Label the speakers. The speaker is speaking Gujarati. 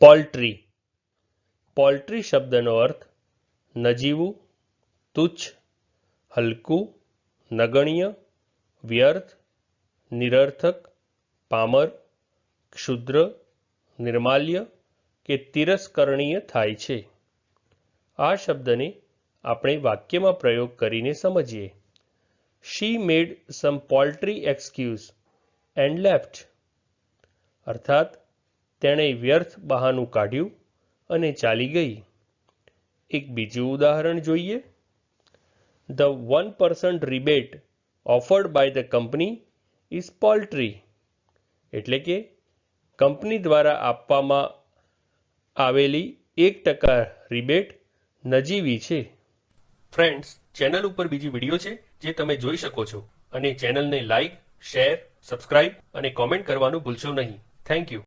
Speaker 1: પોલ્ટ્રી પોલ્ટ્રી શબ્દનો અર્થ નજીવું, તુચ્છ, હલકું, નગણ્ય, વ્યર્થ, નિરર્થક, પામર, ક્ષુદ્ર, નિર્માલ્ય કે તિરસ્કરણીય થાય છે. આ શબ્દને આપણે વાક્યમાં પ્રયોગ કરીને સમજીએ. She made some poultry excuse and left અર્થાત તેણે વ્યર્થ બહાનું કાઢ્યું અને ચાલી ગઈ. એક બીજું ઉદાહરણ જોઈએ. The one percent rebate offered by the company is paltry એટલે કે કંપની દ્વારા આપવામાં આવેલી એક ટકા રિબેટ નજીવી છે. ફ્રેન્ડ્સ ચેનલ ઉપર બીજી વીડિયો છે જે તમે જોઈ શકો છો. અને ચેનલને લાઈક શેર સબસ્ક્રાઇબ અને કોમેન્ટ કરવાનું ભૂલશો નહીં. Thank you